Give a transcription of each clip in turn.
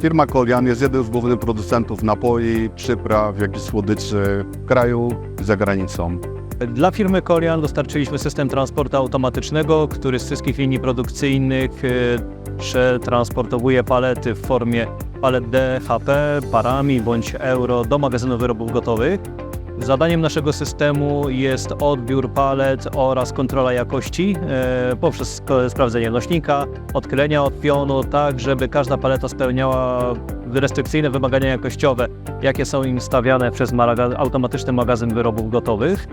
Firma Kolian jest jednym z głównych producentów napoi, przypraw, jak i słodyczy w kraju i za granicą. Dla firmy Korian dostarczyliśmy system transportu automatycznego, który z wszystkich linii produkcyjnych e, przetransportowuje palety w formie palet DHP, parami bądź euro do magazynu wyrobów gotowych. Zadaniem naszego systemu jest odbiór palet oraz kontrola jakości e, poprzez sprawdzenie nośnika, odchylenia od pionu, tak żeby każda paleta spełniała restrykcyjne wymagania jakościowe, jakie są im stawiane przez automatyczny magazyn wyrobów gotowych.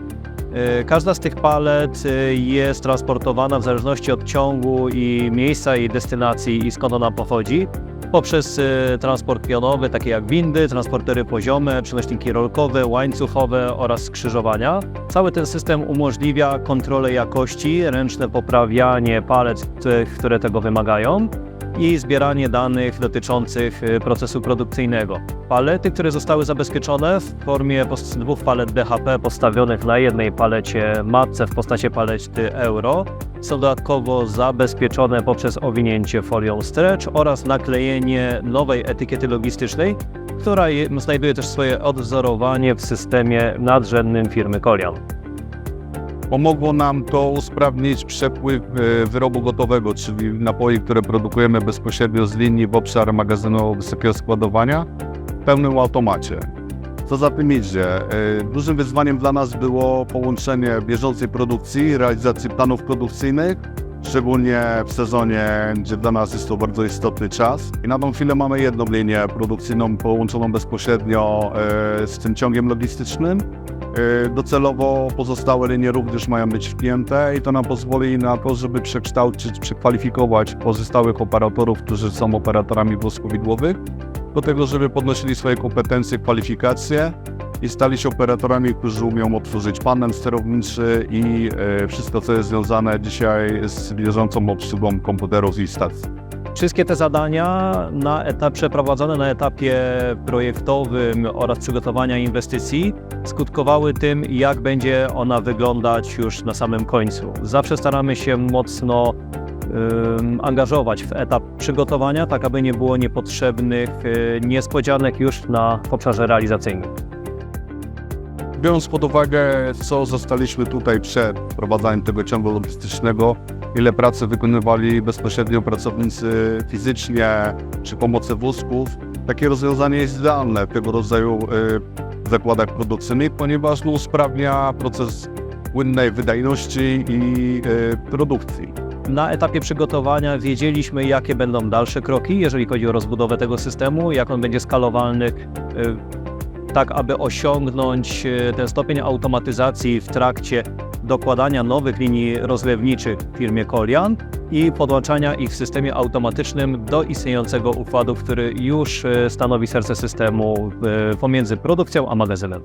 E, Każda z tych palet e, jest transportowana w zależności od ciągu i miejsca jej destynacji i skąd ona pochodzi poprzez e, transport pionowy, takie jak windy, transportery poziome, przenośniki rolkowe, łańcuchowe oraz skrzyżowania. Cały ten system umożliwia kontrolę jakości, ręczne poprawianie palet, które tego wymagają i zbieranie danych dotyczących e, procesu produkcyjnego. Palety, które zostały zabezpieczone w formie dwóch palet DHP postawionych na jednej palecie matce w postaci palety euro są dodatkowo zabezpieczone poprzez owinięcie folią stretch oraz naklejenie nowej etykiety logistycznej, która je, znajduje też swoje odwzorowanie w systemie nadrzędnym firmy Kolian. Pomogło nam to usprawnić przepływ e, wyrobu gotowego, czyli napoi, które produkujemy bezpośrednio z linii w obszar magazynu wysokiego składowania w pełnym automacie. Co za tym idzie? e, Dużym wyzwaniem dla nas było połączenie bieżącej produkcji, realizacji planów produkcyjnych, szczególnie w sezonie, gdzie dla nas jest to bardzo istotny czas. I na tą chwilę mamy jedną linię produkcyjną połączoną bezpośrednio e, z tym ciągiem logistycznym. E, Docelowo pozostałe linie również mają być wpięte i to nam pozwoli na to, żeby przekształcić, przekwalifikować pozostałych operatorów, którzy są operatorami włoskowidłowych, do tego, żeby podnosili swoje kompetencje, kwalifikacje i stali się operatorami, którzy umieją otworzyć panel sterowniczy i e, wszystko, co jest związane dzisiaj z bieżącą obsługą komputerów i stacji. Wszystkie te zadania na etap, przeprowadzone na etapie projektowym oraz przygotowania inwestycji skutkowały tym, jak będzie ona wyglądać już na samym końcu. Zawsze staramy się mocno angażować w etap przygotowania, tak aby nie było niepotrzebnych y, niespodzianek już na obszarze realizacyjnym. Biorąc pod uwagę, co zostaliśmy tutaj przed wprowadzaniem tego ciągu logistycznego, ile pracy wykonywali bezpośrednio pracownicy fizycznie przy pomocy wózków, takie rozwiązanie jest idealne w tego rodzaju y, zakładach produkcyjnych, ponieważ no, usprawnia proces płynnej wydajności i y, produkcji. Na etapie przygotowania wiedzieliśmy, jakie będą dalsze kroki, jeżeli chodzi o rozbudowę tego systemu, jak on będzie skalowalny, y, tak aby osiągnąć y, ten stopień automatyzacji w trakcie dokładania nowych linii rozlewniczych w firmie Kolian i podłączania ich w systemie automatycznym do istniejącego układu, który już y, stanowi serce systemu pomiędzy produkcją a magazynem.